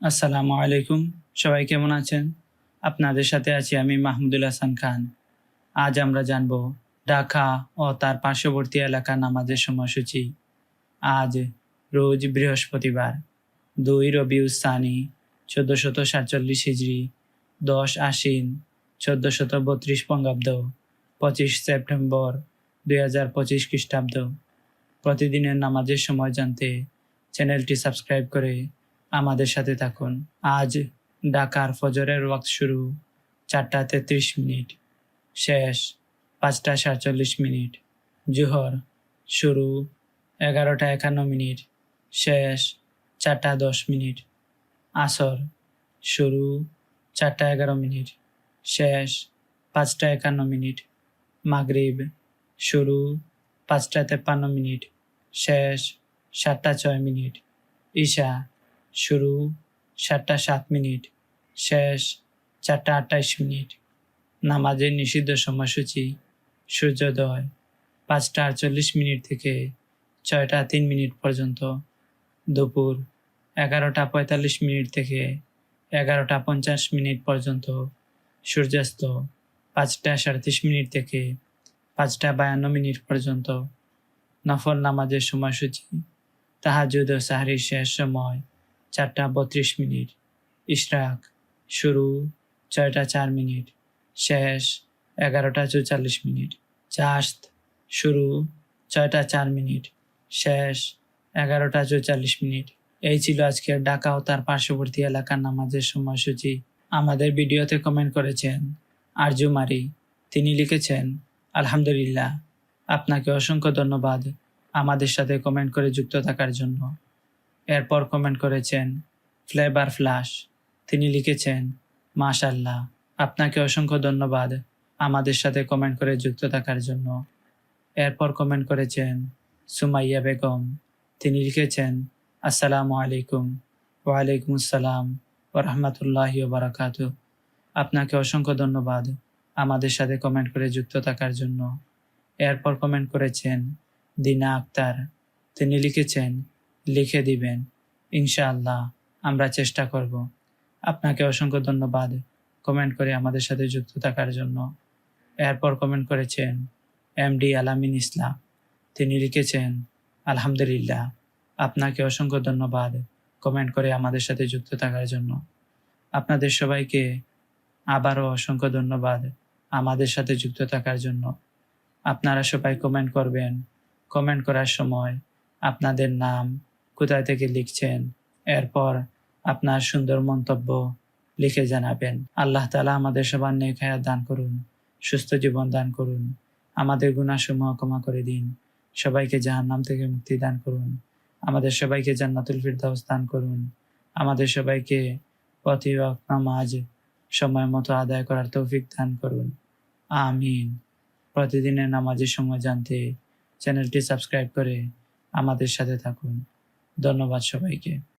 আসসালামু আলাইকুম। সবাই কেমন আছেন? আপনাদের সাথে আছি আমি মাহমুদুল হাসান খান। আজ আমরা জানব ঢাকা ও তার পার্শ্ববর্তী এলাকা নামাজের সময়সূচি। আজ রোজ বৃহস্পতিবার, দুই রবিউসানি চোদ্দোশত সাতচল্লিশ হিজড়ি দশ আশ্বিন, চোদ্দোশত বত্রিশ বঙ্গাব্দ, পঁচিশ সেপ্টেম্বর দুই হাজার পঁচিশ খ্রিস্টাব্দ। প্রতিদিনের নামাজের সময় জানতে চ্যানেলটি সাবস্ক্রাইব করে আমাদের সাথে থাকুন। আজ ঢাকার ফজরের ওয়াক্ত শুরু। চারটা তেত্রিশ মিনিট। শেষ। পাঁচটা সাতচল্লিশ মিনিট। জোহর শুরু। এগারোটা একান্ন মিনিট। শেষ। চারটা দশ মিনিট। আসর শুরু। চারটা এগারো মিনিট। শেষ। পাঁচটা একান্ন মিনিট। মাগরিব শুরু। পাঁচটা তেপ্পান্ন মিনিট। শেষ। সাতটা ছয় মিনিট। ঈশা শুরু সাতটা সাত মিনিট, শেষ চারটা আটাইশ মিনিট। নামাজের নিষিদ্ধ সময়সূচি, সূর্যোদয় পাঁচটা আটচল্লিশ মিনিট থেকে ছয়টা তিন মিনিট পর্যন্ত। দুপুর এগারোটা পঁয়তাল্লিশ মিনিট থেকে এগারোটা পঞ্চাশ মিনিট পর্যন্ত। সূর্যাস্ত পাঁচটা সাড়ত্রিশ মিনিট থেকে পাঁচটা বায়ান্ন মিনিট পর্যন্ত। নফল নামাজের সময়সূচি, তাহাজুদ ও সাহারির শেষ সময় চারটা বত্রিশ মিনিট। ইশরাক, শুরু, ছয়টা চার মিনিট, শেষ, এগারোটা চৌচল্লিশ মিনিট চাস্ত শুরু, ছয়টা চার মিনিট, শেষ, এগারোটা চৌচল্লিশ মিনিট। এই ছিল আজকের ঢাকা ও তার পার্শ্ববর্তী এলাকার নামাজের সময়সূচি। আমাদের ভিডিওতে কমেন্ট করেছেন আরজু মারি। তিনি লিখেছেন, আলহামদুলিল্লাহ, আপনাকে অসংখ্য ধন্যবাদ আমাদের সাথে কমেন্ট করে যুক্ত থাকার জন্য। এরপর কমেন্ট করেছেন ফ্লেভার ফ্লাশ তিনি লিখেছেন মাশাল্লাহ আপনাকে অসংখ্য ধন্যবাদ আমাদের সাথে কমেন্ট করে যুক্ত থাকার জন্য। এরপর কমেন্ট করেছেন, সুমাইয়া বেগম তিনি লিখেছেন, আসসালামু আলাইকুম, ওয়ালাইকুম আসসালাম ও রহমতুল্লাহ বারাকাত আপনাকে অসংখ্য ধন্যবাদ আমাদের সাথে কমেন্ট করে যুক্ত থাকার জন্য। এরপর কমেন্ট করেছেন, দিনা আক্তার তিনি লিখেছেন লিখে দিবেন। ইনশাআল্লাহ, আমরা চেষ্টা করব। আপনাকে অসংখ্য ধন্যবাদ কমেন্ট করে আমাদের সাথে যুক্ত থাকার জন্য। এরপর কমেন্ট করেছেন, এমডি আলামিন ইসলাম। তিনি লিখেছেন, আলহামদুলিল্লাহ, আপনাকে অসংখ্য ধন্যবাদ কমেন্ট করে আমাদের সাথে যুক্ত থাকার জন্য। আপনাদের সবাইকে আবারও অসংখ্য ধন্যবাদ আমাদের সাথে যুক্ত থাকার জন্য। আপনারা সবাই কমেন্ট করবেন। কমেন্ট করার সময় আপনাদের নাম কোথায় থেকে লিখছেন? এরপর আপনার সুন্দর মন্তব্য লিখে জানাবেন। আল্লাহ তালা আমাদের সবার নেক হায়াত দান করুন, সুস্থ জীবন দান করুন, আমাদের গুণাসমূহ ক্ষমা করে দিন। সবাইকে জাহান্নাম থেকে মুক্তি দান করুন, আমাদের সবাইকে জান্নাতুল ফিরদাউস দান করুন, আমাদের সবাইকে ওয়াক্ত নামাজ সময় মতো আদায় করার তৌফিক দান করুন। আমিন। প্রতিদিনের নামাজের সময় জানতে চ্যানেলটি সাবস্ক্রাইব করে আমাদের সাথে থাকুন। ধন্যবাদ সবাইকে।